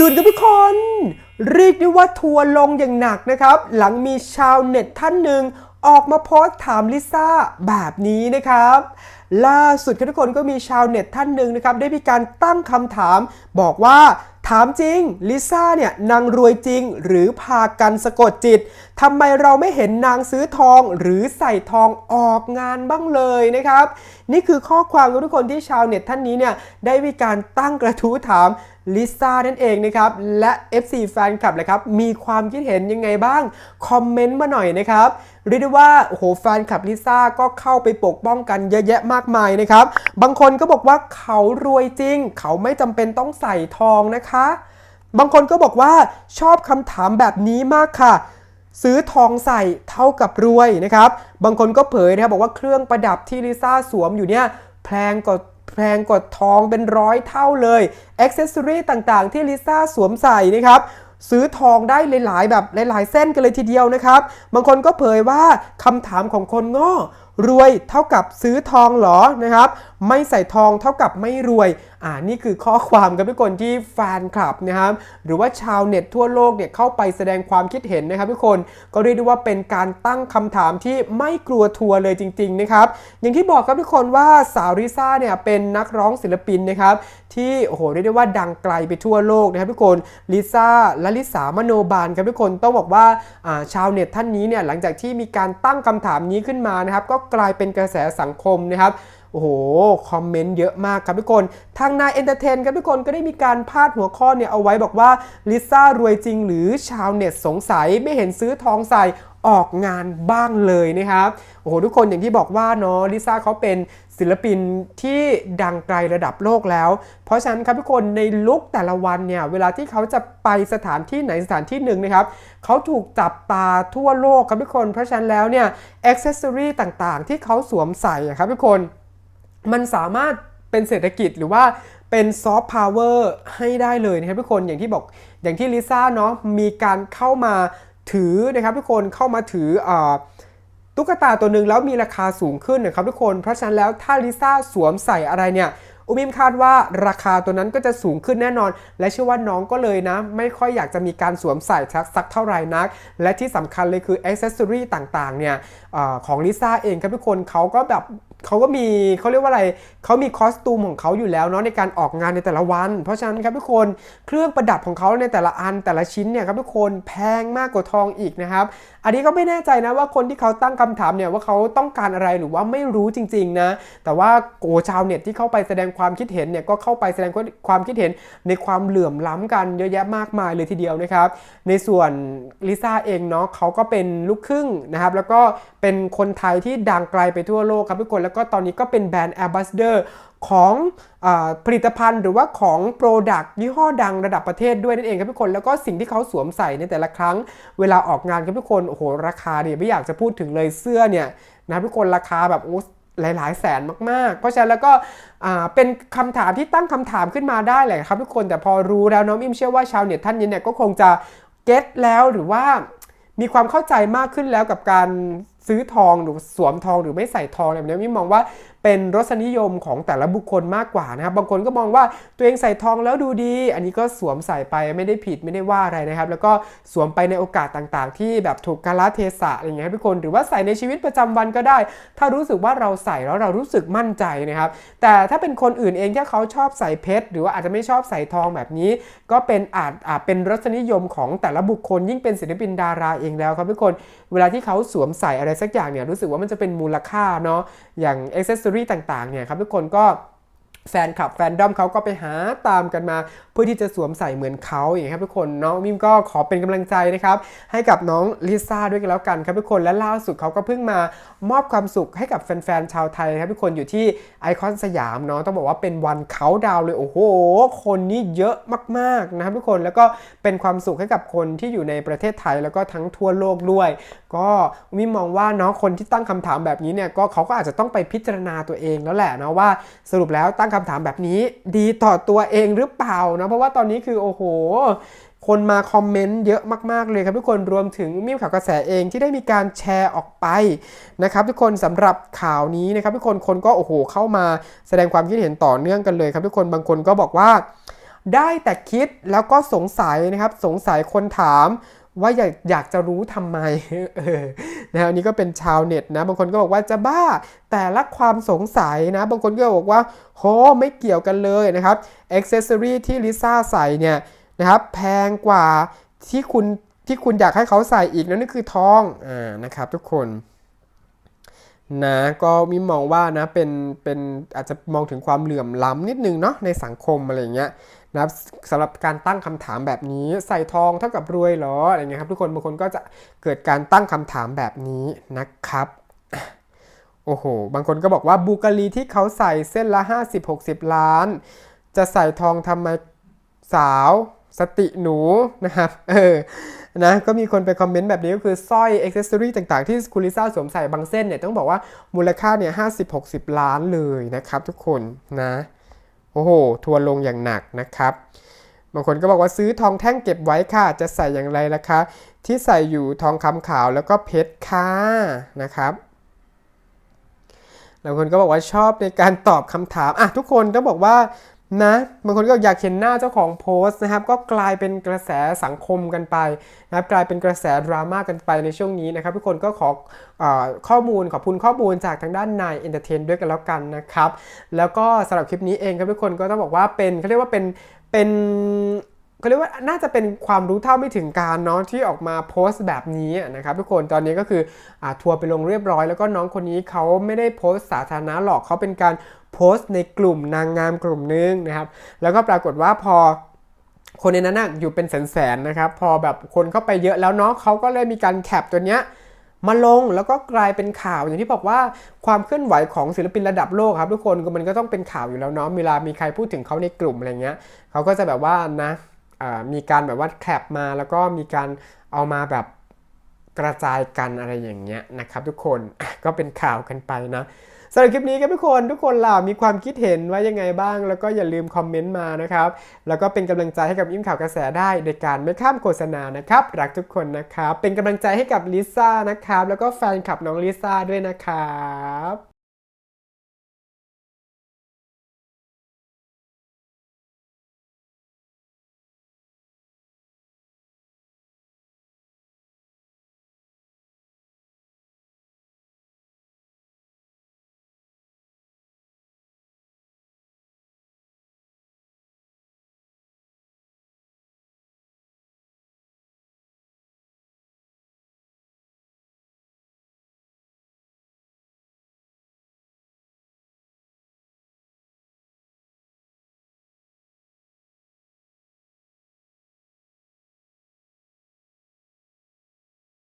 ด่วนครับทุกคน เรียกได้ว่าทัวร์ลงอย่างหนักนะครับ หลังมีชาวเน็ตท่านหนึ่งออกมาโพสต์ถามลิซ่าแบบนี้นะครับ ล่าสุดครับทุกคนก็มีชาวเน็ตท่านหนึ่งนะครับ ได้มีการตั้งคำถาม บอกว่าถามจริงลิซ่าเนี่ยนางรวยจริงหรือพากันสะกดจิตทำไมเราไม่เห็นนางซื้อทองหรือใส่ทองออกงานบ้างเลยนะครับ นี่คือข้อความของทุกคนที่ชาวเน็ตท่านนี้เนี่ยได้มีการตั้งกระทู้ถาม ลิซ่านั่นเองนะครับ และ FC แฟนคลับเลยครับ มีความคิดเห็นยังไงบ้าง คอมเมนต์มาหน่อยนะครับเรียกได้ว่าโอ้โหแฟนคลับลิซ่าก็เข้าไปปกป้องกันเยอะแยะมากมายนะครับ บางคนก็บอกว่าเขารวยจริง เขาไม่จำเป็นต้องใส่ทองนะคะ บางคนก็บอกว่าชอบคำถามแบบนี้มากค่ะซื้อทองใส่เท่ากับรวยนะครับ บางคนก็เผยนะครับบอกว่าเครื่องประดับที่ลิซ่าสวมอยู่เนี่ยแพงกว่า แพงกว่าทองเป็นร้อยเท่าเลยอ็อกเซสซอรีต่างๆ ที่ลิซ่าสวมใส่นะครับซื้อทองได้หลายๆ แบบหลายๆ เส้นกันเลยทีเดียวนะครับ บางคนก็เผยว่าคำถามของคนง้อ รวยเท่ากับซื้อทองหรอนะครับ ไม่ใส่ทองเท่ากับไม่รวย อ่านี่คือข้อความกับทุกคนที่แฟนคลับนะครับ หรือว่าชาวเน็ตทั่วโลกเนี่ยเข้าไปแสดงความคิดเห็นนะครับทุกคนก็เรียกได้ว่าเป็นการตั้งคำถามที่ไม่กลัวทัวร์เลยจริง ๆ นะครับ อย่างที่บอกครับทุกคนว่าสาวริซ่าเนี่ยเป็นนักร้องศิลปินนะครับ ที่โอ้โหเรียกได้ว่าดังไกลไปทั่วโลกนะครับทุกคนลิซ่าและลิสามโนบาลครับทุกคนต้องบอกว่าอ่าชาวเน็ตท่านนี้เนี่ยหลังจากที่มีการตั้งคำถามนี้ขึ้นมานะครับก็กลายเป็นกระแสสังคมนะครับโอ้โห คอมเมนต์เยอะมากครับทุกคน ทางนายเอนเตอร์เทนครับทุกคนก็ได้มีการพาดหัวข้อเนี่ยเอาไว้บอกว่าลิซ่ารวยจริงหรือชาวเน็ตสงสัยไม่เห็นซื้อทองใส่ ออกงานบ้างเลยนะครับโอ้โหทุกคนอย่างที่บอกว่าเนาะลิซ่าเขาเป็นศิลปินที่ดังไกลระดับโลกแล้ว เพราะฉะนั้นครับทุกคนในลุคแต่ละวันเนี่ยเวลาที่เขาจะไปสถานที่ไหนสถานที่หนึ่งนะครับเขาถูกจับตาทั่วโลกครับทุกคน เพราะฉะนั้นแล้วเนี่ยอ็อกเซสซอรีต่างๆ ที่เขาสวมใส่ครับทุกคนมันสามารถเป็นเศรษฐกิจหรือว่าเป็นซอฟต์พาวเวอร์ให้ได้เลยนะครับทุกคนอย่างที่บอกอย่างที่ลิซ่าเนาะมีการเข้ามา ถือนะครับทุกคนเข้ามาถืออตุ๊กตาตัวหนึ่งแล้วมีราคาสูงขึ้นนะครับทุกคนเพราะฉะนั้นแล้วถ้าลิซ่าสวมใส่อะไรเนี่ยอุมิมคาดว่าราคาตัวนั้นก็จะสูงขึ้นแน่นอน และเชื่อว่าน้องก็เลยนะ ไม่ค่อยอยากจะมีการสวมใส่สักเท่าไหร่นัก และที่สำคัญเลยคืออ c เซสซอรีต่างๆเนี่ยอของลิซ่าเองครับทุกคนเขาก็แบบ เขาก็มีเขาเรียกว่าอะไรเขามีคอสตูมของเขาอยู่แล้วเนาะในการออกงานในแต่ละวัน เพราะฉะนั้นครับทุกคนเครื่องประดับของเขาในแต่ละอันแต่ละชิ้นเนี่ยครับทุกคนแพงมากกว่าทองอีกนะครับ อันนี้ก็ไม่แน่ใจนะว่าคนที่เขาตั้งคำถามเนี่ยว่าเขาต้องการอะไรหรือว่าไม่รู้จริงๆนะแต่ว่าโกชาวเน็ตที่เข้าไปแสดงความคิดเห็นเนี่ยก็เข้าไปแสดงความคิดเห็นในความเหลื่อมล้ำกันเยอะแยะมากมายเลยทีเดียวนะครับในส่วนลิซ่าเองเนาะเขาก็เป็นลูกครึ่งนะครับแล้วก็เป็นคนไทยที่ดังไกลไปทั่วโลกครับทุกคนแล้วก็ตอนนี้ก็เป็นแบรนด์ Ambassador ของอผลิตภัณฑ์หรือว่าของโปรดักต์ยี่ห้อดังระดับประเทศด้วยนั่นเองครับทุกคน แล้วก็สิ่งที่เขาสวมใส่ในแต่ละครั้ง เวลาออกงานครับทุกคน โอ้โห ราคาเนี่ยไม่อยากจะพูดถึงเลยเสื้อเนี่ยนะทุกคนราคาแบบโอ้หลาย ๆ แสนมาก ๆ เพราะฉะนั้นแล้วก็เป็นคำถามที่ตั้งคำถามขึ้นมาได้แหละครับทุกคนแต่พอรู้แล้วน้องอิมเชื่อว่าชาวเน็ตท่านนี้เนี่ยก็คงจะเก็ตแล้วหรือว่ามีความเข้าใจมากขึ้นแล้วกับการ ซื้อทองหรือสวมทองหรือไม่ใส่ทองอะไรแบบนี้มิมองว่า เป็นรสนิยมของแต่ละบุคคลมากกว่านะครับ บางคนก็มองว่าตัวเองใส่ทองแล้วดูดี อันนี้ก็สวมใส่ไปไม่ได้ผิดไม่ได้ว่าอะไรนะครับ แล้วก็สวมไปในโอกาสต่างๆ ที่แบบถูกกาลเทศะอะไรเงี้ยทุกคน หรือว่าใส่ในชีวิตประจำวันก็ได้ ถ้ารู้สึกว่าเราใส่แล้วเรารู้สึกมั่นใจนะครับ แต่ถ้าเป็นคนอื่นเองที่เขาชอบใส่เพชรหรือว่าอาจจะไม่ชอบใส่ทองแบบนี้ ก็เป็นอาจอาจเป็นรสนิยมของแต่ละบุคคล ยิ่งเป็นศิลปินดาราเองแล้วครับทุกคน เวลาที่เขาสวมใส่อะไรสักอย่างเนี่ยรู้สึกว่ามันจะเป็นมูลค่าเนาะอย่างอ็อกเซสซอรีรีต่างๆเนี่ยครับทุกคนก็ แฟนคลับแฟนดอมเขาก็ไปหาตามกันมา เพื่อที่จะสวมใส่เหมือนเขาอย่างครับทุกคนน้องมิมก็ขอเป็นกำลังใจนะครับให้กับน้องลิซ่าด้วยกันแล้วกันครับทุกคนและล่าสุดเขาก็เพิ่งมามอบความสุขให้กับแฟนๆชาวไทยครับทุกคนอยู่ที่ไอคอนสยามเนาะต้องบอกว่าเป็นวันเขาดาวเลยโอ้โห คนนี่เยอะมากๆนะครับทุกคนแล้วก็เป็นความสุขให้กับคนที่อยู่ในประเทศไทยแล้วก็ทั้งทั่วโลกด้วย ก็มิมมองว่าเนาะคนที่ตั้งคำถามแบบนี้เนี่ยก็เขาก็อาจจะต้องไปพิจารณาตัวเองแล้วแหละนะว่าสรุปแล้วตั้งคำถามแบบนี้ ดีต่อตัวเองหรือเปล่านะเพราะว่าตอนนี้คือโอ้โห คนมาคอมเมนต์เยอะมาก ๆ เลยครับทุกคนรวมถึงมิมข่าวกระแสเองที่ได้มีการแชร์ออกไปนะครับ ทุกคนสำหรับข่าวนี้นะครับ ทุกคนคนก็โอ้โห เข้ามาแสดงความคิดเห็นต่อเนื่องกันเลยครับ ทุกคนบางคนก็บอกว่า ได้แต่คิดแล้วก็สงสัยนะครับ สงสัยคนถาม ว่าอยากอยากจะรู้ทำไมนะอันนี้ก็เป็นชาวเน็ตนะ บางคนก็บอกว่าจะบ้า แต่ละความสงสัยนะ บางคนก็บอกว่าโหไม่เกี่ยวกันเลยนะครับอ็อกเซสซอรีที่ลิซ่าใส่เนี่ยนะครับแพงกว่าที่คุณที่คุณอยากให้เขาใส่อีกนั่นคือทองอ่านะครับทุกคนนะก็มิมองว่านะเป็นเป็นอาจจะมองถึงความเหลื่อมล้ำนิดนึงเนาะในสังคมอะไรเงี้ยนะครับสำหรับการตั้งคำถามแบบนี้ใส่ทองเท่ากับรวยหรออะไรเงี้ยครับทุกคนบางคนก็จะเกิดการตั้งคำถามแบบนี้นะครับโอ้โห บางคนก็บอกว่าบูการีที่เขาใส่เส้นละ 50-60 ล้าน จะใส่ทองทำไมสาวสติหนูนะครับ เออ นะ ก็มีคนไปคอมเมนต์แบบนี้ก็คือสร้อยอ็อกเซสซอรีต่างๆ ที่คุณลิซ่าสวมใส่บางเส้นเนี่ย ต้องบอกว่ามูลค่าเนี่ยห้าสิบหกสิบล้านเลยนะครับทุกคนนะ โอ้โห ทัวร์ลงอย่างหนักนะครับ บางคนก็บอกว่าซื้อทองแท่งเก็บไว้ค่ะ จะใส่อย่างไรล่ะคะ ที่ใส่อยู่ทองคำขาวแล้วก็เพชรค่ะนะครับบางคนก็บอกว่าชอบในการตอบคำถามอะทุกคนต้องบอกว่า นะบางคนก็อยากเห็นหน้าเจ้าของโพสต์นะครับ ก็กลายเป็นกระแสสังคมกันไปนะครับกลายเป็นกระแสดราม่ากันไปในช่วงนี้นะครับ ทุกคนก็ขออข้อมูลขอบคุณข้อมูลจากทางด้านนายเอนเตอร์เทนด้วยกันแล้วกันนะครับ แล้วก็สำหรับคลิปนี้เองครับทุกคนก็ต้องบอกว่าเป็นเขาเรียกว่าเป็นเป็นเขาเรียกว่าน่าจะเป็นความรู้เท่าไม่ถึงการเนาะที่ออกมาโพสต์แบบนี้นะครับทุกคนตอนนี้ก็คืออทัวร์ไปลงเรียบร้อย แล้วก็น้องคนนี้เขาไม่ได้โพสต์สาธารณะหรอกเขาเป็นการ โพสต์ในกลุ่มนางงามกลุ่มนึงนะครับ แล้วก็ปรากฏว่าพอคนในนั้นนะอยู่เป็นแสนๆนะครับ พอแบบคนเข้าไปเยอะแล้วเนาะเขาก็เลยมีการแคปตัวเนี้ยมาลงแล้วก็กลายเป็นข่าวอย่างที่บอกว่าความเคลื่อนไหวของศิลปินระดับโลกครับทุกคนมันก็ต้องเป็นข่าวอยู่แล้วเนาะเวลามีใครพูดถึงเขาในกลุ่มอะไรเงี้ยเขาก็จะแบบว่านะมีการแบบว่าแคปมาแล้วก็มีการเอามาแบบกระจายกันอะไรอย่างเงี้ยนะครับทุกคนก็เป็นข่าวกันไปนะ สำหรับคลิปนี้ครับทุกคนทุกคนล่ะมีความคิดเห็นว่ายังไงบ้าง แล้วก็อย่าลืมคอมเมนต์มานะครับ แล้วก็เป็นกำลังใจให้กับอิ่มข่าวกระแสได้โดยการไม่ข้ามโฆษณานะครับ รักทุกคนนะครับ เป็นกำลังใจให้กับลิซ่านะครับ แล้วก็แฟนคลับน้องลิซ่าด้วยนะครับ